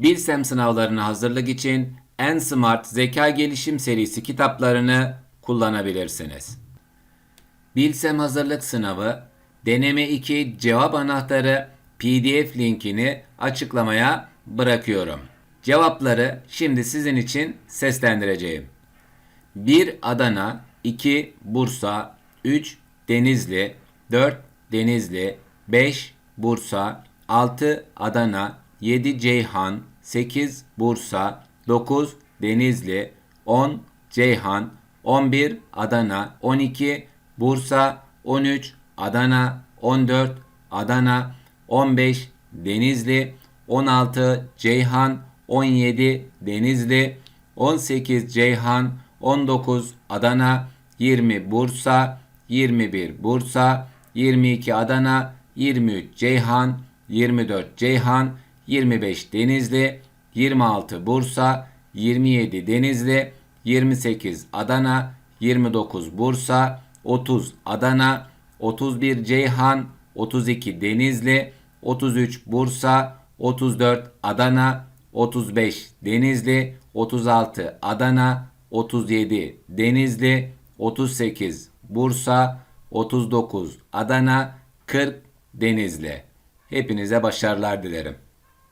Bilsem sınavlarına hazırlık için En Smart Zeka Gelişim serisi kitaplarını kullanabilirsiniz. Bilsem hazırlık sınavı deneme 2 cevap anahtarı PDF linkini açıklamaya bırakıyorum. Cevapları şimdi sizin için seslendireceğim. 1 Adana, 2 Bursa, 3 Denizli, 4 Denizli, 5 Bursa, 6 Adana, 7 Ceyhan, 8 Bursa, 9 Denizli, 10 Ceyhan, 11 Adana, 12 Bursa, 13 Adana, 14 Adana, 15 Denizli, 16 Ceyhan, 17 Denizli, 18 Ceyhan, 19 Adana, 20 Bursa, 21 Bursa, 22 Adana, 23 Ceyhan, 24 Ceyhan, 25 Denizli, 26 Bursa, 27 Denizli, 28 Adana, 29 Bursa, 30 Adana, 31 Ceyhan, 32 Denizli, 33 Bursa, 34 Adana, 35 Denizli, 36 Adana, 37 Denizli, 38 Bursa, 39 Adana, 40 Denizli. Hepinize başarılar dilerim.